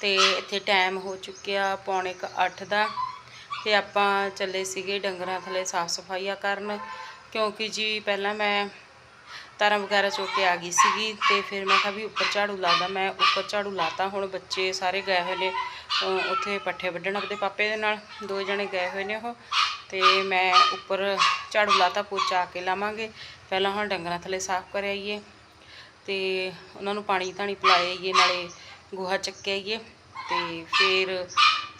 ਤੇ ਇੱਥੇ ਟਾਈਮ ਹੋ ਚੁੱਕਿਆ ਪੌਣੇ ਕੁ ਅੱਠ ਦਾ ਤੇ ਆਪਾਂ ਚੱਲੇ ਸੀਗੇ ਡੰਗਰਾਂ ਥੱਲੇ ਸਾਫ਼ ਸਫਾਈਆਂ ਕਰਨ ਕਿਉਂਕਿ ਜੀ ਪਹਿਲਾਂ ਮੈਂ ਤਾਰਾਂ ਵਗੈਰਾ ਚੁੱਕ ਕੇ ਆ ਗਈ ਸੀਗੀ ਤੇ ਫਿਰ ਮੈਂ ਕਿਹਾ ਵੀ ਉੱਪਰ ਝਾੜੂ ਲਾਦਾ ਮੈਂ ਉੱਪਰ ਝਾੜੂ ਲਾਤਾ, ਹੁਣ ਬੱਚੇ ਸਾਰੇ ਗਏ ਹੋਏ ਨੇ ਉੱਥੇ ਪੱਠੇ ਵੱਢਣ ਆਪਣੇ ਪਾਪੇ ਦੇ ਨਾਲ ਦੋ ਜਣੇ ਗਏ ਹੋਏ ਨੇ ਉਹ, ਤੇ ਮੈਂ ਉੱਪਰ ਝਾੜੂ ਲਾਤਾ, ਪੋਚਾ ਆ ਕੇ ਲਾਵਾਂਗੇ, ਪਹਿਲਾਂ ਹੁਣ ਡੰਗਰਾਂ ਥੱਲੇ ਸਾਫ਼ ਕਰ ਆਈਏ ਤੇ ਉਹਨਾਂ ਨੂੰ ਪਾਣੀ ਧਾਣੀ ਪਿਲਾਏ ਆਈਏ, ਨਾਲੇ ਗੋਹਾ ਚੱਕਿਆ ਆਈਏ। ਤੇ ਫਿਰ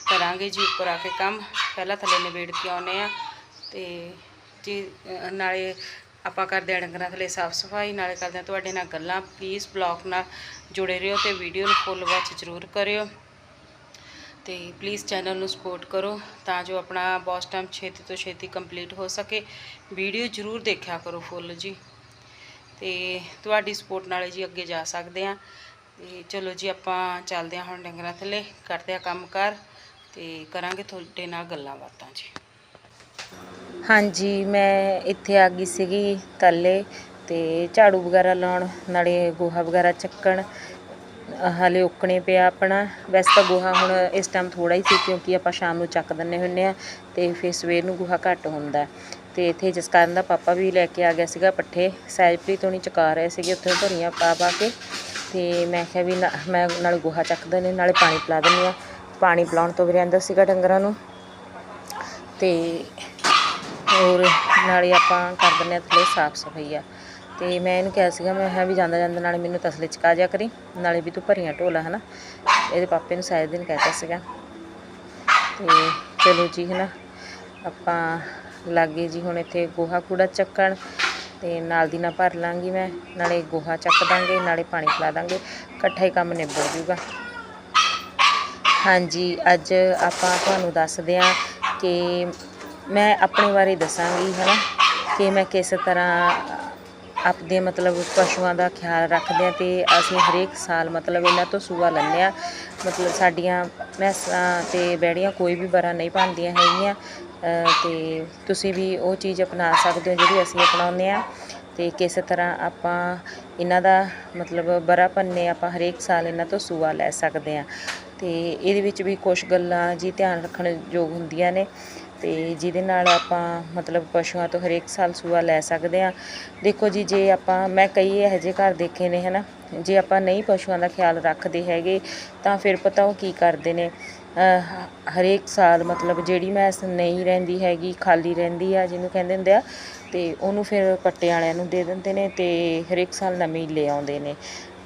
ਕਰਾਂਗੇ ਜੀ ਉੱਪਰ ਆ ਕੇ ਕੰਮ। ਪਹਿਲਾਂ ਥੱਲੇ ਨਿਬੇੜ ਕੇ ਆਉਨੇ ਆ ਤੇ ਜੀ ਨਾਲੇ ਆਪਾਂ ਕਰਦੇ ਆ ਡੰਗਰਾਂ ਥੱਲੇ ਸਾਫ਼ ਸਫ਼ਾਈ, ਨਾਲੇ ਕਰਦੇ ਆ ਤੁਹਾਡੇ ਨਾਲ ਗੱਲਾਂ। ਪਲੀਜ਼ ਬਲੌਗ ਨਾਲ ਜੁੜੇ ਰਹੋ ਤੇ ਵੀਡੀਓ ਨੂੰ ਫੁੱਲ ਵਾਚ ਜ਼ਰੂਰ ਕਰਿਓ। ਤੇ ਪਲੀਜ਼ ਚੈਨਲ ਨੂੰ ਸਪੋਰਟ ਕਰੋ ਤਾਂ ਜੋ ਆਪਣਾ ਬੌਸ ਟਾਈਮ ਛੇਤੀ ਤੋਂ ਛੇਤੀ ਕੰਪਲੀਟ ਹੋ ਸਕੇ। ਵੀਡੀਓ ਜ਼ਰੂਰ ਦੇਖਿਆ ਕਰੋ ਫੁੱਲ ਜੀ। ਤੇ ਤੁਹਾਡੀ ਸਪੋਰਟ ਨਾਲ ਜੀ ਅੱਗੇ ਜਾ ਸਕਦੇ ਆ ਤੇ ਚਲੋ ਜੀ, ਆਪਾਂ ਚੱਲਦੇ ਹਾਂ ਹੁਣ ਡੰਗਰਾਂ ਥੱਲੇ, ਕਰਦੇ ਆ ਕੰਮ ਕਰ ਤੇ ਕਰਾਂਗੇ ਤੁਹਾਡੇ ਨਾਲ ਗੱਲਾਂ ਬਾਤਾਂ ਜੀ। ਹਾਂਜੀ, ਮੈਂ ਇੱਥੇ ਆ ਗਈ ਸੀਗੀ ਥੱਲੇ ਤੇ ਝਾੜੂ ਵਗੈਰਾ ਲਾਉਣ, ਨਾਲੇ ਗੋਹਾ ਵਗੈਰਾ ਚੱਕਣ। ਹਾਲੇ ਉੱਕਣੇ ਪਿਆ ਆਪਣਾ। ਵੈਸੇ ਤਾਂ ਗੋਹਾ ਹੁਣ ਇਸ ਟਾਈਮ ਥੋੜਾ ਹੀ ਸੀ, ਕਿਉਂਕਿ ਆਪਾਂ ਸ਼ਾਮ ਨੂੰ ਚੱਕ ਦਿੰਨੇ ਹੁੰਨੇ ਆ ਤੇ ਫਿਰ ਸਵੇਰ ਨੂੰ ਗੋਹਾ ਘੱਟ ਹੁੰਦਾ। ਤੇ ਇੱਥੇ ਜਸਕਰਨ ਦਾ ਪਾਪਾ ਵੀ ਲੈ ਕੇ ਆ ਗਿਆ ਸੀਗਾ ਪੱਠੇ। ਸਹਿਜਪ੍ਰੀਤ ਤੋਂ ਨਹੀਂ ਚੁਕਾ ਰਹੇ ਸੀਗੇ, ਉੱਥੇ ਭਰੀਆਂ ਪਾ ਪਾ ਕੇ। ਅਤੇ ਮੈਂ ਕਿਹਾ ਵੀ ਨਾ- ਮੈਂ ਨਾਲੇ ਗੋਹਾ ਚੱਕਦੇ ਨੇ, ਨਾਲੇ ਪਾਣੀ ਪਿਲਾ ਦਿੰਦੀ ਹਾਂ। ਪਾਣੀ ਪਿਲਾਉਣ ਤੋਂ ਵੀ ਰਹਿੰਦਾ ਸੀਗਾ ਡੰਗਰਾਂ ਨੂੰ। ਅਤੇ ਹੋਰ ਨਾਲੇ ਆਪਾਂ ਕਰ ਦਿੰਦੇ ਹਾਂ ਥੱਲੇ ਸਾਫ਼ ਸਫ਼ਾਈ ਆ। ਤੇ ਮੈਂ ਇਹਨੂੰ ਕਿਹਾ ਸੀਗਾ, ਮੈਂ ਕਿਹਾ ਵੀ ਜਾਂਦਾ ਜਾਂਦਾ ਨਾਲੇ ਮੈਨੂੰ ਤਸਲੇ ਚਕਾ ਜਾ ਕਰੀ, ਨਾਲੇ ਵੀ ਤੂੰ ਭਰੀਆਂ ਢੋਲਾ, ਹਨਾ। ਇਹਦੇ ਪਾਪੇ ਨੂੰ ਸਾਰੇ ਦਿਨ ਕਹਿਤਾ ਸੀਗਾ। ਤੇ ਚਲੋ ਜੀ, ਹਨਾ। ਆਪਾਂ ਲਾਗੇ ਜੀ ਹੁਣ ਇੱਥੇ ਗੋਹਾ ਕੂੜਾ ਚੱਕਣ ਤੇ ਨਾਲ ਦੀ ਨਾਲ ਭਰ ਲਾਂਗੀ ਮੈਂ, ਨਾਲੇ ਗੋਹਾ ਚੱਕ ਦਾਂਗੇ, ਨਾਲੇ ਪਾਣੀ ਪਿਲਾ ਦਾਂਗੇ, ਇਕੱਠਾ ਹੀ ਕੰਮ ਨਿਬੜ ਜੂਗਾ। ਹਾਂਜੀ, ਅੱਜ ਆਪਾਂ ਤੁਹਾਨੂੰ ਦੱਸਦੇ ਹਾਂ ਕਿ ਮੈਂ ਆਪਣੇ ਬਾਰੇ ਦੱਸਾਂਗੀ, ਹਨਾ, ਕਿ ਮੈਂ ਕਿਸ ਤਰ੍ਹਾਂ ਆਪਦੇ ਮਤਲਬ ਪਸ਼ੂਆਂ ਦਾ ਖਿਆਲ ਰੱਖਦੇ ਹਾਂ ਤੇ ਅਸੀਂ ਹਰੇਕ ਸਾਲ ਮਤਲਬ ਇਹਨਾਂ ਤੋਂ ਸੂਆ ਲੈਂਦੇ ਹਾਂ। ਮਤਲਬ ਸਾਡੀਆਂ ਮੈਸਾਂ ਅਤੇ ਬੈੜੀਆਂ ਕੋਈ ਵੀ ਬਰਾ ਨਹੀਂ ਪਾਉਂਦੀਆਂ ਹੈਗੀਆਂ ਅਤੇ ਤੁਸੀਂ ਵੀ ਉਹ ਚੀਜ਼ ਅਪਣਾ ਸਕਦੇ ਹੋ ਜਿਹੜੀ ਅਸੀਂ ਅਪਣਾਉਂਦੇ ਹਾਂ। ਅਤੇ ਕਿਸ ਤਰ੍ਹਾਂ ਆਪਾਂ ਇਹਨਾਂ ਦਾ ਮਤਲਬ ਬਰਾ ਪੰਨੇ ਆਪਾਂ ਹਰੇਕ ਸਾਲ ਇਹਨਾਂ ਤੋਂ ਸੂਆ ਲੈ ਸਕਦੇ ਹਾਂ। ਅਤੇ ਇਹਦੇ ਵਿੱਚ ਵੀ ਕੁਛ ਗੱਲਾਂ ਜੀ ਧਿਆਨ ਰੱਖਣ ਯੋਗ ਹੁੰਦੀਆਂ ਨੇ। ਤੇ ਜਿਹਦੇ ਨਾਲ ਆਪਾਂ ਮਤਲਬ ਪਸ਼ੂਆਂ ਤੋਂ ਹਰੇਕ ਸਾਲ ਸੂਆ ਲੈ ਸਕਦੇ ਹਾਂ। ਦੇਖੋ ਜੀ, ਜੇ ਆਪਾਂ, ਮੈਂ ਕਈ ਇਹੋ ਜਿਹੇ ਘਰ ਦੇਖੇ ਨੇ, ਹਨਾ। ਜੇ ਆਪਾਂ ਨਹੀਂ ਪਸ਼ੂਆਂ ਦਾ ਖਿਆਲ ਰੱਖਦੇ ਹੈਗੇ, ਤਾਂ ਫਿਰ ਪਤਾ ਉਹ ਕੀ ਕਰਦੇ ਨੇ। ਹਰੇਕ ਸਾਲ ਮਤਲਬ ਜਿਹੜੀ ਮੈਸ ਨਹੀਂ ਰਹਿੰਦੀ ਹੈਗੀ, ਖਾਲੀ ਰਹਿੰਦੀ ਆ, ਜਿਹਨੂੰ ਕਹਿੰਦੇ ਹੁੰਦੇ ਆ, ਤੇ ਉਹਨੂੰ ਫਿਰ ਪੱਟੇ ਵਾਲਿਆਂ ਨੂੰ ਦੇ ਦਿੰਦੇ ਨੇ ਤੇ ਹਰੇਕ ਸਾਲ ਨਵੀਂ ਲੈ ਆਉਂਦੇ ਨੇ।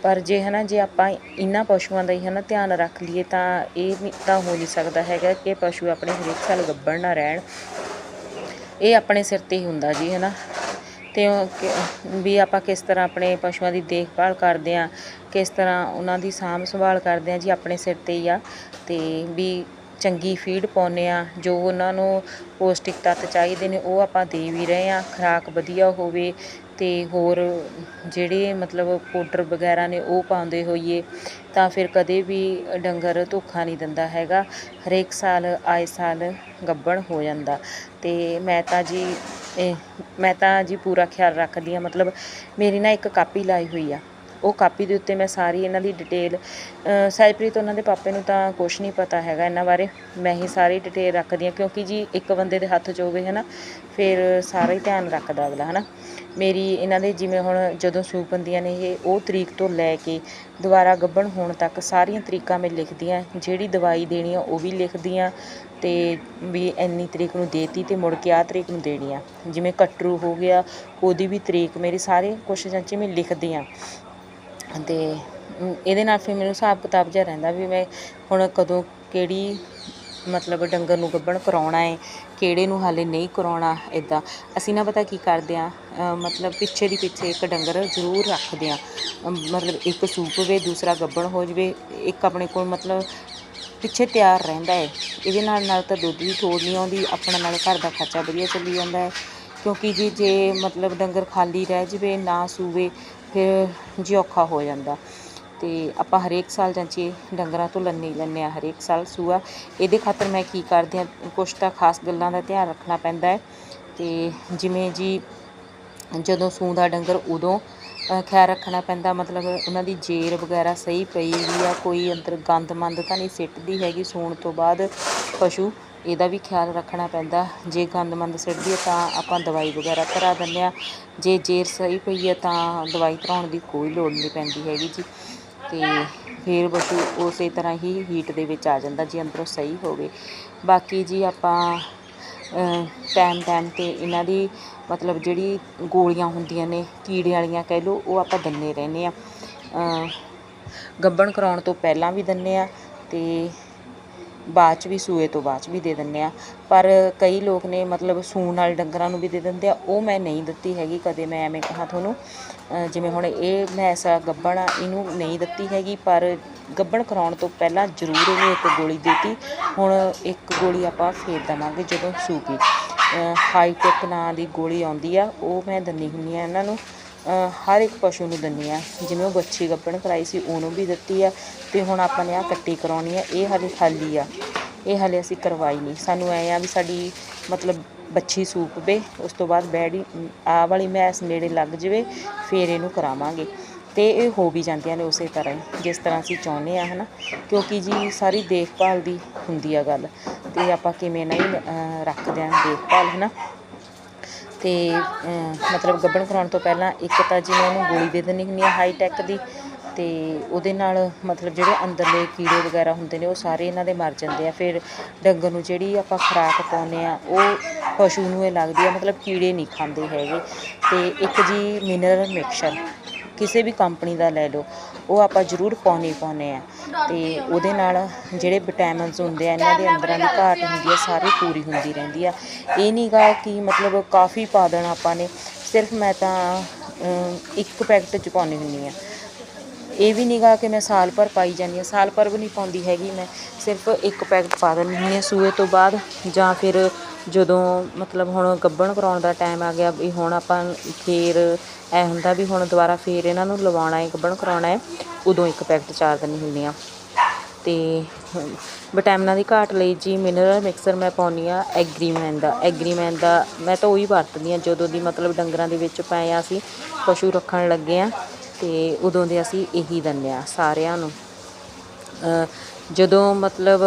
ਪਰ ਜੇ ਹੈ ਨਾ ਜੇ ਆਪਾਂ ਇਹਨਾਂ ਪਸ਼ੂਆਂ ਦਾ ਹੀ ਹੈ ਨਾ ਧਿਆਨ ਰੱਖ ਲਈਏ ਤਾਂ ਇਹ ਤਾਂ ਹੋ ਨਹੀਂ ਸਕਦਾ ਹੈਗਾ ਕਿ ਪਸ਼ੂ ਆਪਣੇ ਹਰੇਕ ਸਾਲ ਗੱਭਣ ਨਾ ਰਹਿਣ। ਇਹ ਆਪਣੇ ਸਿਰ ਤੇ ਹੀ ਹੁੰਦਾ ਜੀ ਹਨਾ। ਤੇ ਉਹ ਵੀ ਆਪਾਂ ਕਿਸ ਤਰ੍ਹਾਂ ਆਪਣੇ ਪਸ਼ੂਆਂ ਦੀ ਦੇਖਭਾਲ ਕਰਦੇ ਆ ਕਿਸ ਤਰ੍ਹਾਂ ਉਹਨਾਂ ਦੀ ਸਾਂਭ ਸੰਭਾਲ ਕਰਦੇ ਆ ਜੀ ਆਪਣੇ ਸਿਰ ਤੇ ਹੀ ਆ। ਤੇ ਵੀ ਚੰਗੀ ਫੀਡ ਪਾਉਂਦੇ ਆ ਜੋ ਉਹਨਾਂ ਨੂੰ ਪੌਸ਼ਟਿਕ ਤੱਤ ਚਾਹੀਦੇ ਨੇ ਉਹ ਆਪਾਂ ਦੇ ਵੀ ਰਹੇ ਆ ਖੁਰਾਕ ਵਧੀਆ ਹੋਵੇ ਤੇ ਹੋਰ ਜਿਹੜੇ ਮਤਲਬ ਪਾਊਡਰ ਵਗੈਰਾ ਨੇ ਉਹ ਪਾਉਂਦੇ ਹੋਈਏ ਤਾਂ ਫਿਰ ਕਦੇ ਵੀ ਡੰਗਰ ਧੋਖਾ ਨਹੀਂ ਦਿੰਦਾ ਹੈਗਾ। ਹਰੇਕ ਸਾਲ ਆਏ ਸਾਲ ਗੱਭਣ ਹੋ ਜਾਂਦਾ ਅਤੇ ਮੈਂ ਤਾਂ ਜੀ, ਇਹ, ਮੈਂ ਤਾਂ ਜੀ ਪੂਰਾ ਖਿਆਲ ਰੱਖਦੀ ਹਾਂ, ਮਤਲਬ ਮੇਰੀ ਨਾ ਇੱਕ ਕਾਪੀ ਲਾਈ ਹੋਈ ਆ। ਉਹ ਕਾਪੀ ਦੇ ਉੱਤੇ ਮੈਂ ਸਾਰੀ ਇਹਨਾਂ ਦੀ ਡਿਟੇਲ ਸਹਿਜਪ੍ਰੀਤ ਉਹਨਾਂ ਦੇ ਪਾਪੇ ਨੂੰ ਤਾਂ ਕੁਝ ਨਹੀਂ ਪਤਾ ਹੈਗਾ ਇਹਨਾਂ ਬਾਰੇ। ਮੈਂ ਹੀ ਸਾਰੀ ਡਿਟੇਲ ਰੱਖਦੀ ਹਾਂ ਕਿਉਂਕਿ ਜੀ ਇੱਕ ਬੰਦੇ ਦੇ ਹੱਥ 'ਚ ਹੋਵੇ ਨਾ ਫਿਰ ਸਾਰਾ ਹੀ ਧਿਆਨ ਰੱਖਦਾ ਅਗਲਾ ਹੈ ਨਾ ਮੇਰੀ ਇਹਨਾਂ ਦੇ ਜਿਵੇਂ ਹੁਣ ਜਦੋਂ ਸੂਪ ਹੁੰਦੀਆਂ ਨੇ ਇਹ, ਉਹ ਤਰੀਕ ਤੋਂ ਲੈ ਕੇ ਦੁਬਾਰਾ ਗੱਭਣ ਹੋਣ ਤੱਕ ਸਾਰੀਆਂ ਤਰੀਕਾਂ ਮੈਂ ਲਿਖਦੀ ਹਾਂ ਜਿਹੜੀ ਦਵਾਈ ਦੇਣੀ ਆ ਉਹ ਵੀ ਲਿਖਦੀ ਹਾਂ ਤੇ ਵੀ ਇੰਨੀ ਤਰੀਕ ਨੂੰ ਦੇਤੀ ਤੇ ਮੁੜ ਕੇ ਆਹ ਤਰੀਕ ਨੂੰ ਦੇਣੀ ਆ। ਜਿਵੇਂ ਕਟਰੂ ਹੋ ਗਿਆ, ਉਹਦੀ ਵੀ ਤਰੀਕ ਮੇਰੀ ਸਾਰੇ ਕੁਐਸਚਨ 'ਚ ਮੈਂ ਲਿਖਦੀ ਹਾਂ ਤੇ ਇਹਦੇ ਨਾਲ ਫਿਰ ਮੈਨੂੰ ਹਿਸਾਬ ਕਿਤਾਬ ਜਿਹਾ ਰਹਿੰਦਾ ਵੀ ਮੈਂ ਹੁਣ ਕਦੋਂ ਕਿਹੜੀ ਮਤਲਬ ਡੰਗਰ ਨੂੰ ਗੱਭਣ ਕਰਾਉਣਾ ਹੈ, ਕਿਹੜੇ ਨੂੰ ਹਾਲੇ ਨਹੀਂ ਕਰਾਉਣਾ ਇਦਾਂ ਅਸੀਂ ਨਾ ਪਤਾ ਕੀ ਕਰਦੇ ਆ ਮਤਲਬ ਪਿੱਛੇ ਦੀ ਪਿੱਛੇ ਇੱਕ ਡੰਗਰ ਜ਼ਰੂਰ ਰੱਖਦੇ ਆ ਮਤਲਬ ਇੱਕ ਸੂਪ ਵੇ ਦੂਸਰਾ ਗੱਭਣ ਹੋ ਜਵੇ, ਇੱਕ ਆਪਣੇ ਕੋਲ ਮਤਲਬ ਪਿੱਛੇ ਤਿਆਰ ਰਹਿੰਦਾ ਹੈ। ਇਹਦੇ ਨਾਲ ਨਾਲ ਤਾਂ ਦੁੱਧ ਦੀ ਥੋੜ ਨਹੀਂ ਆਉਂਦੀ, ਆਪਣਾ ਨਾਲ ਘਰ ਦਾ ਖਰਚਾ ਵਧੀਆ ਚੱਲੀ ਜਾਂਦਾ ਹੈ। ਕਿਉਂਕਿ ਜੀ, ਜੇ ਮਤਲਬ ਡੰਗਰ ਖਾਲੀ ਰਹਿ ਜਵੇ, ਨਾ ਸੂਵੇ, ਫਿਰ ਜੀ ਔਖਾ ਹੋ ਜਾਂਦਾ। ਤੇ ਆਪਾਂ ਹਰੇਕ ਸਾਲ ਜਾਂਚੀ ਡੰਗਰਾਂ ਤੋਂ ਲੰਨੇ ਹੀ ਲੈਂਦੇ ਹਾਂ ਹਰੇਕ ਸਾਲ ਸੂਆ, ਇਹਦੇ ਖਾਤਰ ਮੈਂ ਕੀ ਕਰਦੀ ਹਾਂ, ਕੁਛ ਤਾਂ ਖਾਸ ਗੱਲਾਂ ਦਾ ਧਿਆਨ ਰੱਖਣਾ ਪੈਂਦਾ ਹੈ। ਤੇ ਜਿਵੇਂ ਜੀ ਜਦੋਂ ਸੂੰਦਾ ਡੰਗਰ ਉਦੋਂ ਖਿਆਲ ਰੱਖਣਾ ਪੈਂਦਾ, ਮਤਲਬ ਉਹਨਾਂ ਦੀ ਜੇਰ ਵਗੈਰਾ ਸਹੀ ਪਈ ਵੀ ਆ, ਕੋਈ ਅੰਦਰ ਗੰਦ ਮੰਦ ਤਾਂ ਨਹੀਂ ਸਿੱਟਦੀ ਹੈਗੀ ਸੂਣ ਤੋਂ ਬਾਅਦ ਪਸ਼ੂ, ਇਹਦਾ ਵੀ ਖਿਆਲ ਰੱਖਣਾ ਪੈਂਦਾ। ਜੇ ਗੰਦ ਮੰਦ ਸਿੱਟਦੀ ਹੈ ਤਾਂ ਆਪਾਂ ਦਵਾਈ ਵਗੈਰਾ ਕਰਾ ਦਿੰਦੇ ਆ ਜੇ ਜੇਰ ਸਹੀ ਪਈ ਹੈ ਤਾਂ ਦਵਾਈ ਕਰਾਉਣ ਦੀ ਕੋਈ ਲੋੜ ਨਹੀਂ ਪੈਂਦੀ ਹੈਗੀ ਜੀ। ਤੇ ਫਿਰ ਪਸ਼ੂ ਉਸੇ ਤਰ੍ਹਾਂ ਹੀ ਹੀਟ ਦੇ ਵਿੱਚ ਆ ਜਾਂਦਾ ਜੇ ਅੰਦਰੋਂ ਸਹੀ ਹੋਵੇ। ਬਾਕੀ ਜੀ ਆਪਾਂ ਟਾਈਮ ਟਾਈਮ ਤੇ ਇਹਨਾਂ ਦੀ ਮਤਲਬ ਜਿਹੜੀ ਗੋਲੀਆਂ ਹੁੰਦੀਆਂ ਨੇ, ਕੀੜੇ ਵਾਲੀਆਂ ਕਹਿ ਲਓ, ਉਹ ਆਪਾਂ ਦਿੰਦੇ ਰਹਿੰਦੇ ਆ ਗੱਬਣ ਕਰਾਉਣ ਤੋਂ ਪਹਿਲਾਂ ਵੀ ਦਿੰਦੇ ਆ ਤੇ ਬਾਅਦ 'ਚ ਵੀ ਸੂਏ ਤੋਂ ਬਾਅਦ 'ਚ ਵੀ ਦੇ ਦਿੰਦੇ ਹਾਂ ਪਰ ਕਈ ਲੋਕ ਨੇ ਮਤਲਬ ਸੂਣ ਵਾਲੇ ਡੰਗਰਾਂ ਨੂੰ ਵੀ ਦੇ ਦਿੰਦੇ ਆ। ਉਹ ਮੈਂ ਨਹੀਂ ਦਿੱਤੀ ਹੈਗੀ, ਕਦੇ ਮੈਂ ਐਵੇਂ ਕਹਾਂ ਤੁਹਾਨੂੰ। ਜਿਵੇਂ ਹੁਣ ਇਹ ਮੈਸ ਆ, ਗੱਬਣ ਆ, ਇਹਨੂੰ ਨਹੀਂ ਦਿੱਤੀ ਹੈਗੀ, ਪਰ ਗੱਬਣ ਕਰਾਉਣ ਤੋਂ ਪਹਿਲਾਂ ਜ਼ਰੂਰ ਇਹਨੂੰ ਇੱਕ ਗੋਲੀ ਦਿੱਤੀ। ਹੁਣ ਇੱਕ ਗੋਲੀ ਆਪਾਂ ਫੇਰ ਦੇਵਾਂਗੇ ਜਦੋਂ ਸੂਗੀ। ਹਾਈਟੈਕ ਨਾਂ ਦੀ ਗੋਲੀ ਆਉਂਦੀ ਆ, ਉਹ ਮੈਂ ਦਿੰਦੀ ਹੁੰਦੀ ਆ ਇਹਨਾਂ ਨੂੰ। ਹਰ ਇੱਕ ਪਸ਼ੂ ਨੂੰ ਦਿੰਦੀ ਆ ਜਿਵੇਂ ਉਹ ਬੱਚੀ ਗੱਭਣ ਕਰਾਈ ਸੀ ਉਹਨੂੰ ਵੀ ਦਿੱਤੀ ਆ ਤੇ ਹੁਣ ਆਪਾਂ ਨੇ ਆ ਕੱਟੀ ਕਰਾਉਣੀ ਆ। ਇਹ ਹਾਲੇ ਖਾਲੀ ਆ। ਇਹ ਹਾਲੇ ਅਸੀਂ ਕਰਵਾਈ ਨਹੀਂ। ਸਾਨੂੰ ਐ ਆ ਵੀ ਸਾਡੀ ਮਤਲਬ ਬੱਚੀ ਸੂਪ ਵੇ ਉਸ ਤੋਂ ਬਾਅਦ ਬੈੜੀ ਆ ਵਾਲੀ ਮੈਸ ਨੇੜੇ ਲੱਗ ਜਵੇ ਫੇਰ ਇਹਨੂੰ ਕਰਾਵਾਂਗੇ। ਤੇ ਇਹ ਹੋ ਵੀ ਜਾਂਦੀਆਂ ਨੇ ਉਸੇ ਤਰ੍ਹਾਂ ਹੀ ਜਿਸ ਤਰ੍ਹਾਂ ਅਸੀਂ ਚਾਹੁੰਦੇ ਆ ਹਨਾ। ਕਿਉਂਕਿ ਜੀ ਸਾਰੀ ਦੇਖਭਾਲ ਦੀ ਹੁੰਦੀ ਆ ਗੱਲ। ਤੇ ਆਪਾਂ ਕਿਵੇਂ ਨਹੀਂ ਅ, ਰੱਖਦੇ ਆ ਦੇਖਭਾਲ ਹਨਾ। ਤੇ ਮਤਲਬ ਗੱਭਣ ਕਰਾਉਣ ਤੋਂ ਪਹਿਲਾਂ ਇੱਕ ਤਾਂ ਜਿਵੇਂ ਉਹਨੂੰ ਗੋਲੀ ਦੇ ਦਿੰਦੀ ਹੁੰਦੀ ਆ ਹਾਈਟੈਕ ਦੀ ਅਤੇ ਉਹਦੇ ਨਾਲ ਮਤਲਬ ਜਿਹੜੇ ਅੰਦਰਲੇ ਕੀੜੇ ਵਗੈਰਾ ਹੁੰਦੇ ਨੇ ਉਹ ਸਾਰੇ ਇਹਨਾਂ ਦੇ ਮਰ ਜਾਂਦੇ ਆ। ਫਿਰ ਡੰਗਰ ਨੂੰ ਜਿਹੜੀ ਆਪਾਂ ਖੁਰਾਕ ਪਾਉਂਦੇ ਆ ਉਹ ਪਸ਼ੂ ਨੂੰ ਇਹ ਲੱਗਦੀ ਆ, ਮਤਲਬ ਕੀੜੇ ਨਹੀਂ ਖਾਂਦੇ ਹੈਗੇ। ਅਤੇ ਇੱਕ ਜੀ ਮਿਨਰਲ ਮਿਕਸਚਰ ਕਿਸੇ ਵੀ ਕੰਪਨੀ ਦਾ ਲੈ ਲਓ, ਉਹ ਆਪਾਂ ਜ਼ਰੂਰ ਪਾਉਣੇ ਹੀ ਪਾਉਂਦੇ ਆ। ਤੇ ਉਹਦੇ ਨਾਲ ਜਿਹੜੇ ਵਿਟਾਮਿਨਸ ਹੁੰਦੇ ਆ, ਇਹਨਾਂ ਦੇ ਅੰਦਰਾਂ ਦੀ ਘਾਟ ਹੁੰਦੀ ਆ, ਸਾਰੀ ਪੂਰੀ ਹੁੰਦੀ ਰਹਿੰਦੀ ਆ। ਇਹ ਨਹੀਂ ਗਾ ਕਿ ਮਤਲਬ ਕਾਫੀ ਪਾ ਦੇਣਾ ਆਪਾਂ ਨੇ, ਸਿਰਫ ਮੈਂ ਤਾਂ ਇੱਕ ਪੈਕਟ ਚ ਪਾਉਣੀ ਹੁੰਦੀ ਆ। ਇਹ ਵੀ ਨਹੀਂਗਾ ਕਿ ਮੈਂ ਸਾਲ ਭਰ ਪਾਈ ਜਾਂਦੀ ਹਾਂ ਸਾਲ ਭਰ ਵੀ ਨਹੀਂ ਪਾਉਂਦੀ ਹੈਗੀ ਮੈਂ, ਸਿਰਫ ਇੱਕ ਪੈਕਟ ਪਾ ਦਿੰਦੀ ਹੁੰਦੀ ਹਾਂ ਸੂਏ ਤੋਂ ਬਾਅਦ, ਜਾਂ ਫਿਰ ਜਦੋਂ ਮਤਲਬ ਹੁਣ ਗੱਭਣ ਕਰਾਉਣ ਦਾ ਟਾਈਮ ਆ ਗਿਆ ਵੀ ਹੁਣ ਆਪਾਂ ਫੇਰ ਐ ਹੁੰਦਾ ਵੀ ਹੁਣ ਦੁਬਾਰਾ ਫਿਰ ਇਹਨਾਂ ਨੂੰ ਲਵਾਉਣਾ ਹੈ ਗੱਭਣ ਕਰਾਉਣਾ ਹੈ, ਉਦੋਂ ਇੱਕ ਪੈਕਟ ਚਾਰ ਦਿੰਦੀ ਹੁੰਦੀ ਹਾਂ ਤੇ ਵਿਟਾਮਿਨਾਂ ਦੀ ਘਾਟ ਲਈ ਜੀ ਮਿਨਰਲ ਮਿਕਸਰ ਮੈਂ ਪਾਉਂਦੀ ਆ ਐਗਰੀਮੈਨ ਦਾ। ਐਗਰੀਮੈਨ ਦਾ ਮੈਂ ਤਾਂ ਉਹੀ ਵਰਤਦੀ ਆ ਜਦੋਂ ਦੀ ਮਤਲਬ ਡੰਗਰਾਂ ਦੇ ਵਿੱਚ ਪਏ ਆ ਅਸੀਂ, ਪਸ਼ੂ ਰੱਖਣ ਲੱਗੇ ਆ ਤੇ ਉਦੋਂ ਦੇ ਅਸੀਂ ਇਹੀ ਦਿੰਦੇ ਆ ਸਾਰਿਆਂ ਨੂੰ। ਜਦੋਂ ਮਤਲਬ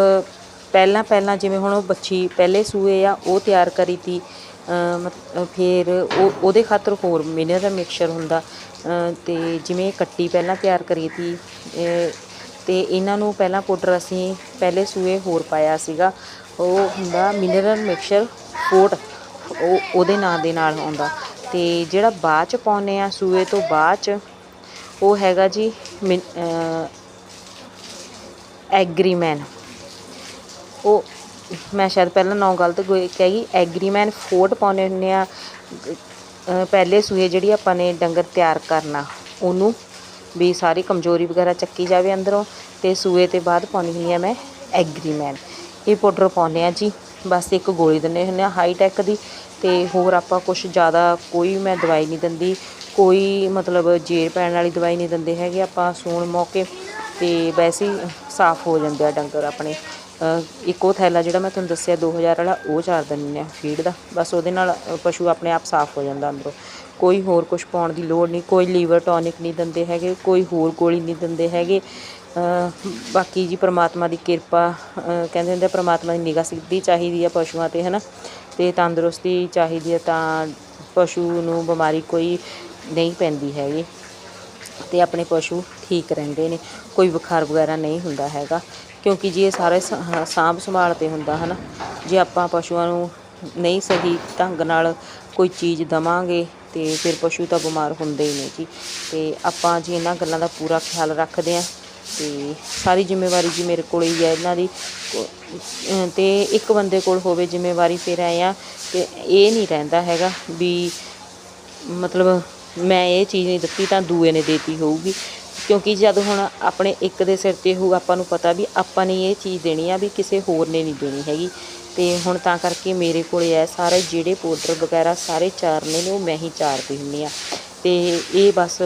ਪਹਿਲਾਂ ਪਹਿਲਾਂ ਜਿਵੇਂ ਹੁਣ ਉਹ ਬੱਚੀ ਪਹਿਲੇ ਸੂਏ ਆ ਉਹ ਤਿਆਰ ਕਰੀ ਤੀ ਅ, ਫਿਰ ਉਹ ਉਹਦੇ ਖਾਤਰ ਹੋਰ ਮਿਨਰਲ ਮਿਕਸਚਰ ਹੁੰਦਾ ਅਤੇ ਜਿਵੇਂ ਕੱਟੀ ਪਹਿਲਾਂ ਤਿਆਰ ਕਰੀ ਤੀ ਅਤੇ ਇਹਨਾਂ ਨੂੰ ਪਹਿਲਾਂ ਪਾਊਡਰ ਅਸੀਂ ਪਹਿਲੇ ਸੂਏ ਹੋਰ ਪਾਇਆ ਸੀਗਾ ਉਹ ਹੁੰਦਾ ਮਿਨਰਲ ਮਿਕਸਚਰ ਕੋਟ ਉਹ ਉਹਦੇ ਨਾਂ ਦੇ ਨਾਲ ਆਉਂਦਾ ਅਤੇ ਜਿਹੜਾ ਬਾਅਦ ਚ ਪਾਉਂਦੇ ਆ ਸੂਏ ਤੋਂ ਬਾਅਦ ਚ ਉਹ ਹੈਗਾ ਜੀ ਮਿਨ- ਐਗਰੀਮੈਨ ਉਹ ਮੈਂ ਸ਼ਾਇਦ ਪਹਿਲਾਂ ਨੌ ਗਲਤ ਗੋਈ- ਕਹਿ ਗਈ ਐਗਰੀਮੈਨ ਫੋਟ ਪਾਉਨੇ ਹੁੰਦੇ ਆ। ਪਹਿਲੇ ਸੂਏ ਜਿਹੜੀ ਆਪਾਂ ਨੇ ਡੰਗਰ ਤਿਆਰ ਕਰਨਾ, ਉਹਨੂੰ ਵੀ ਸਾਰੀ ਕਮਜ਼ੋਰੀ ਵਗੈਰਾ ਚੱਕੀ ਜਾਵੇ ਅੰਦਰੋਂ ਤੇ ਸੂਏ ਤੇ ਬਾਅਦ ਪਾਉਣੀ ਹੁੰਦੀ ਆ ਮੈਂ ਐਗਰੀਮੈਨ ਇਹ ਪਾਊਡਰ ਪਾਉਂਦੇ ਆ ਜੀ। ਬਸ ਇੱਕ ਗੋਲੀ ਦਿੰਦੇ ਹੁੰਦੇ ਆ ਹਾਈ ਟੈਕ ਦੀ ਤੇ ਹੋਰ ਆਪਾਂ ਕੁਝ ਜ਼ਿਆਦਾ ਕੋਈ ਮੈਂ ਦਵਾਈ ਨਹੀਂ ਦਿੰਦੀ, ਕੋਈ ਮਤਲਬ ਜੇਰ ਪੈਣ ਵਾਲੀ ਦਵਾਈ ਨਹੀਂ ਦਿੰਦੇ ਹੈਗੇ ਆਪਾਂ ਸੂਣ ਮੌਕੇ ਤੇ ਵੈਸੇ ਹੀ ਸਾਫ਼ ਹੋ ਜਾਂਦੇ ਆ ਡੰਗਰ ਆਪਣੇ। ਇੱਕ ਉਹ ਥੈਲਾ ਜਿਹੜਾ ਮੈਂ ਤੁਹਾਨੂੰ ਦੱਸਿਆ 2000 ਵਾਲਾ ਉਹ ਚਾਰ ਦਿੰਦੇ ਆ ਫੀਡ ਦਾ। ਬਸ ਉਹਦੇ ਨਾਲ ਪਸ਼ੂ ਆਪਣੇ ਆਪ ਸਾਫ਼ ਹੋ ਜਾਂਦਾ ਅੰਦਰੋਂ। ਕੋਈ ਹੋਰ ਕੁਝ ਪਾਉਣ ਦੀ ਲੋੜ ਨਹੀਂ ਕੋਈ ਲੀਵਰ ਟੌਨਿਕ ਨਹੀਂ ਦਿੰਦੇ ਹੈਗੇ ਕੋਈ ਹੋਰ ਗੋਲੀ ਨਹੀਂ ਦਿੰਦੇ ਹੈਗੇ। ਬਾਕੀ ਜੀ ਪ੍ਰਮਾਤਮਾ ਦੀ ਕਿਰਪਾ ਕਹਿੰਦੇ ਹੁੰਦੇ ਆ, ਪ੍ਰਮਾਤਮਾ ਦੀ ਨਿਗਾਹ ਸਿੱਧੀ ਚਾਹੀਦੀ ਆ ਪਸ਼ੂਆਂ ਤੇ ਹਨਾ? ਤੇ ਤੰਦਰੁਸਤੀ ਚਾਹੀਦੀ ਹੈ ਤਾਂ ਪਸ਼ੂ ਨੂੰ ਬਿਮਾਰੀ ਕੋਈ ਨਹੀਂ ਪੈਂਦੀ ਹੈਗੀ। ਤੇ ਆਪਣੇ ਪਸ਼ੂ ਠੀਕ ਰਹਿੰਦੇ ਨੇ, ਕੋਈ ਬੁਖਾਰ ਵਗੈਰਾ ਨਹੀਂ ਹੁੰਦਾ ਹੈਗਾ। ਕਿਉਂਕਿ ਜੀ ਇਹ ਸਾਰੇ ਸ- ਸਾਂਭ ਸੰਭਾਲ ਤੇ ਹੁੰਦਾ ਹਨਾ। ਜੇ ਆਪਾਂ ਪਸ਼ੂਆਂ ਨੂੰ ਨਹੀਂ ਸਹੀ ਢੰਗ ਨਾਲ ਕੋਈ ਚੀਜ਼ ਦਵਾਂਗੇ, ਤੇ ਫਿਰ ਪਸ਼ੂ ਤਾਂ ਬਿਮਾਰ ਹੁੰਦੇ ਹੀ ਨੇ ਜੀ। ਤੇ ਆਪਾਂ ਜੀ ਇਹਨਾਂ ਗੱਲਾਂ ਦਾ ਪੂਰਾ ਖਿਆਲ ਰੱਖਦੇ ਆਂ ਤੇ ਸਾਰੀ ਜ਼ਿੰਮੇਵਾਰੀ ਜੀ ਮੇਰੇ ਕੋਲ ਹੀ ਹੈ ਇਹਨਾਂ ਦੀ। ਕੋ- ਤੇ ਇੱਕ ਬੰਦੇ ਕੋਲ ਹੋਵੇ ਜ਼ਿੰਮੇਵਾਰੀ ਫਿਰ ਆਏ ਆ ਤੇ ਇਹ ਨਹੀਂ ਰਹਿੰਦਾ ਹੈਗਾ ਵੀ ਮਤਲਬ ਮੈਂ ਇਹ ਚੀਜ਼ ਨਹੀਂ ਦਿੱਤੀ, ਤਾਂ ਦੂਏ ਨੇ ਦੇਤੀ ਹੋਊਗੀ। ਕਿਉਂਕਿ ਜਦ ਹੁਣ ਆਪਣੇ ਇੱਕ ਦੇ ਸਿਰ ਤੇ ਹੋਊ, ਆਪਾਂ ਨੂੰ ਪਤਾ ਵੀ ਆਪਾਂ ਨੇ ਇਹ ਚੀਜ਼ ਦੇਣੀ ਆ ਵੀ ਕਿਸੇ ਹੋਰ ਨੇ ਨਹੀਂ ਦੇਣੀ ਹੈਗੀ। ਤੇ ਹੁਣ ਤਾਂ ਕਰਕੇ ਮੇਰੇ ਕੋਲੇ ਐ, ਸਾਰੇ ਜਿਹੜੇ ਪਾਊਡਰ ਵਗੈਰਾ, ਸਾਰੇ ਚਾਰਨੇ ਨੇ ਉਹ ਮੈਂ ਹੀ ਚਾਰਦੀ ਹੁੰਦੀ ਆ। ਤੇ ਇਹ ਬਸ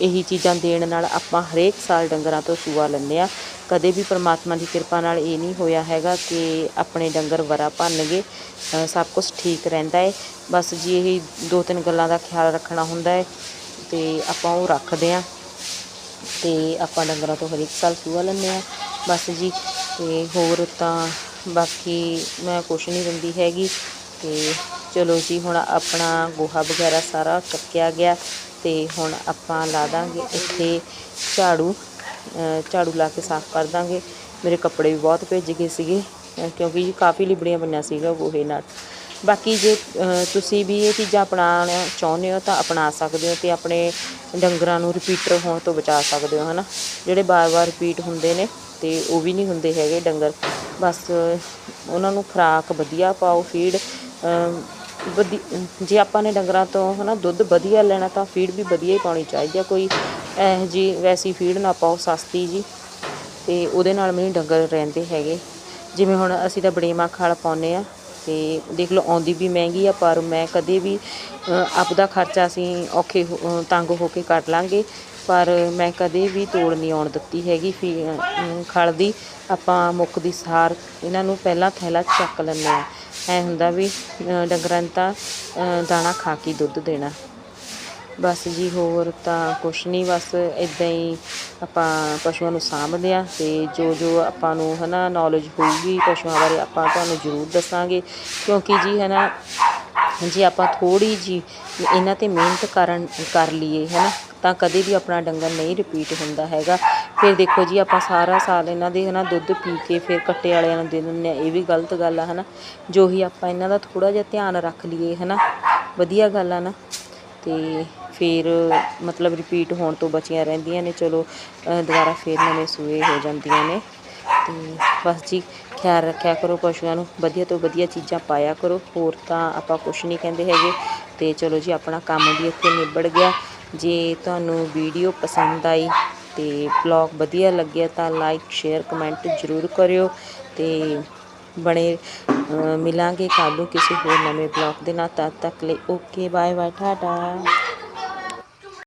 ਇਹੀ ਚੀਜ਼ਾਂ ਦੇਣ ਨਾਲ ਆਪਾਂ ਹਰੇਕ ਸਾਲ ਡੰਗਰਾਂ ਤੋਂ ਸੂਆ ਲੈਂਦੇ ਆ। ਕਦੇ ਵੀ ਪ੍ਰਮਾਤਮਾ ਦੀ ਕਿਰਪਾ ਨਾਲ ਇਹ ਨਹੀਂ ਹੋਇਆ ਹੈਗਾ ਕਿ ਆਪਣੇ ਡੰਗਰ ਵਰਾ ਭੰਨਗੇ ਅ, ਸਭ ਕੁਝ ਠੀਕ ਰਹਿੰਦਾ ਹੈ ਬਸ ਜੀ ਇਹ ਦੋ ਤਿੰਨ ਗੱਲਾਂ ਦਾ ਖਿਆਲ ਰੱਖਣਾ ਹੁੰਦਾ ਹੈ ਤੇ ਆਪਾਂ ਉਹ ਰੱਖਦੇ ਆ ਤੇ ਆਪਾਂ ਡੰਗਰਾਂ ਤੋਂ ਹਰੇਕ ਸਾਲ ਸੂਆ ਲੈਂਦੇ ਆ। ਬਸ ਜੀ ਤੇ ਹੋਰ ਤਾਂ ਬਾਕੀ ਮੈਂ ਕੁਛ ਨਹੀਂ ਦਿੰਦੀ ਹੈਗੀ ਤੇ ਚਲੋ ਜੀ ਹੁਣ ਆਪਣਾ ਗੋਹਾ ਵਗੈਰਾ ਸਾਰਾ ਚੱਕਿਆ ਗਿਆ ਤੇ ਹੁਣ ਆਪਾਂ ਲਾ ਦਾਂਗੇ ਇੱਥੇ ਝਾੜੂ। ਝਾੜੂ ਲਾ ਕੇ ਸਾਫ਼ ਕਰ ਦਾਂਗੇ। ਮੇਰੇ ਕੱਪੜੇ ਵੀ ਬਹੁਤ ਭਿੱਜ ਗਏ ਸੀਗੇ ਕਿਉਂਕਿ ਜੀ ਕਾਫੀ ਲਿਬੜੀਆਂ ਪਈਆਂ ਸੀਗਾ ਗੋਹੇ ਨਾਲ। ਬਾਕੀ ਜੇ ਤੁਸੀਂ ਵੀ ਇਹ ਚੀਜ਼ਾਂ ਅਪਣਾਉਣਾ ਚਾਹੁੰਦੇ ਹੋ ਤਾਂ ਅਪਣਾ ਸਕਦੇ ਹੋ ਤੇ ਆਪਣੇ ਡੰਗਰਾਂ ਨੂੰ ਰਿਪੀਟਰ ਹੋਣ ਤੋਂ ਬਚਾ ਸਕਦੇ ਹੋ, ਹਨਾ? ਜਿਹੜੇ ਬਾਰ-ਬਾਰ ਰਿਪੀਟ ਹੁੰਦੇ ਨੇ ਤੇ ਉਹ ਵੀ ਨਹੀਂ ਹੁੰਦੇ ਹੈਗੇ ਡੰਗਰ। ਬਸ ਉਹਨਾਂ ਨੂੰ ਖੁਰਾਕ ਵਧੀਆ ਪਾਓ ਫੀਡ ਵਧੀ, ਜੇ ਆਪਾਂ ਨੇ ਡੰਗਰਾਂ ਤੋਂ, ਹਨਾ, ਦੁੱਧ ਵਧੀਆ ਲੈਣਾ ਤਾਂ ਫੀਡ ਵੀ ਵਧੀਆ ਹੀ ਪਾਉਣੀ ਚਾਹੀਦੀ ਹੈ ਕੋਈ ਇਹੋ ਜੀ ਵੈਸੀ ਫੀਡ ਨਾ ਪਾਓ, ਸਸਤੀ ਜੀ। ਤੇ ਉਹਦੇ ਨਾਲ ਵੀ ਡੰਗਰ ਰਹਿੰਦੇ ਹੈਗੇ। ਜਿਵੇਂ ਹੁਣ ਅਸੀਂ ਤਾਂ ਬੜੇਮਾ ਖਲ ਪਾਉਂਦੇ ਆ ਤੇ ਦੇਖ ਲਓ ਆਉਂਦੀ ਵੀ ਮਹਿੰਗੀ ਆ, ਪਰ ਮੈਂ ਕਦੇ ਵੀ ਆਪਦਾ ਖਰਚਾ ਅਸੀਂ ਔਖੇ ਹੋ- ਤੰਗ ਹੋ ਕੇ ਕੱਢ ਲਾਂਗੇ। ਪਰ ਮੈਂ ਕਦੇ ਵੀ ਤੋੜ ਨਹੀਂ ਆਉਣ ਦਿੱਤੀ ਹੈਗੀ ਫੀ ਖਲ ਦੀ। ਆਪਾਂ ਮੁੱਕ ਦੀ ਸਾਰ ਇਹਨਾਂ ਨੂੰ ਪਹਿਲਾਂ ਥੈਲਾ ਚੱਕ ਲੈਂਦੇ ਆ ਐ ਹੁੰਦਾ ਵੀ ਡੰਗਰਾਂ ਨੂੰ ਤਾਂ ਦਾਣਾ ਖਾ ਕੇ ਦੁੱਧ ਦੇਣਾ। ਬਸ ਜੀ ਹੋਰ ਤਾਂ ਕੁਛ ਨਹੀਂ, ਬਸ ਇੱਦਾਂ ਹੀ ਆਪਾਂ ਪਸ਼ੂਆਂ ਨੂੰ ਸਾਂਭਦੇ ਆ ਅਤੇ ਜੋ ਜੋ ਆਪਾਂ ਨੂੰ ਹੈ ਨਾ ਨੌਲੇਜ ਹੋਊਗੀ ਪਸ਼ੂਆਂ ਬਾਰੇ ਆਪਾਂ ਤੁਹਾਨੂੰ ਜ਼ਰੂਰ ਦੱਸਾਂਗੇ। ਕਿਉਂਕਿ ਜੀ ਹੈ ਨਾ ਜੇ ਆਪਾਂ ਥੋੜ੍ਹੀ ਜੀ ਇਹਨਾਂ ਤੇ ਮਿਹਨਤ ਕਰਨ, ਕਰ ਲਈਏ ਹੈ ਨਾ ਤਾਂ ਕਦੇ ਵੀ ਆਪਣਾ ਡੰਗਰ ਨਹੀਂ ਰਿਪੀਟ ਹੁੰਦਾ ਹੈਗਾ। ਫਿਰ ਦੇਖੋ ਜੀ ਆਪਾਂ ਸਾਰਾ ਸਾਲ ਇਹਨਾਂ ਦੇ ਹਨਾ ਦੁੱਧ ਪੀ ਕੇ ਫਿਰ ਕੱਟੇ ਵਾਲਿਆਂ ਨੂੰ ਦੇ ਦਿੰਦੇ ਆ ਇਹ ਵੀ ਗਲਤ ਗੱਲ ਆ ਹਨਾ। ਜੋ ਹੀ ਆਪਾਂ ਇਹਨਾਂ ਦਾ ਥੋੜਾ ਜਿਹਾ ਧਿਆਨ ਰੱਖ ਲਈਏ ਹਨਾ, ਵਧੀਆ ਗੱਲ ਆ ਨਾ। ਤੇ ਫਿਰ ਮਤਲਬ ਰਿਪੀਟ ਹੋਣ ਤੋਂ ਬਚੀਆਂ ਰਹਿੰਦੀਆਂ ਨੇ, ਚਲੋ ਦੁਬਾਰਾ ਫਿਰ ਨਵੇਂ ਸੂਏ ਹੋ ਜਾਂਦੀਆਂ ਨੇ। ਤੇ ਬਸ ਜੀ, ਖਿਆਲ ਰੱਖਿਆ ਕਰੋ ਪਸ਼ੂਆਂ ਨੂੰ, ਵਧੀਆ ਤੋਂ ਵਧੀਆ ਚੀਜ਼ਾਂ ਪਾਇਆ ਕਰੋ, ਹੋਰ ਤਾਂ ਆਪਾਂ ਕੁਛ ਨਹੀਂ ਕਹਿੰਦੇ ਹੈਗੇ। ਤੇ ਚਲੋ ਜੀ, ਆਪਣਾ ਕੰਮ ਵੀ ਇੱਥੇ ਨਿਬੜ ਗਿਆ। ਜੇ ਤੁਹਾਨੂੰ ਵੀਡੀਓ ਪਸੰਦ ਆਈ ਤੇ ਬਲੌਗ ਵਧੀਆ ਲੱਗਿਆ ਤਾਂ ਲਾਈਕ ਸ਼ੇਅਰ ਕਮੈਂਟ ਜ਼ਰੂਰ ਕਰਿਓ। ਤੇ ਬਣੇ ਮਿਲਾਂਗੇ ਕੱਲ੍ਹ ਨੂੰ ਕਿਸੇ ਹੋਰ ਨਵੇਂ ਬਲੌਗ ਦੇ ਨਾਲ, ਤਦ ਤੱਕ ਲਈ ਓਕੇ ਬਾਏ ਬਾਏ ਟਾਟਾ।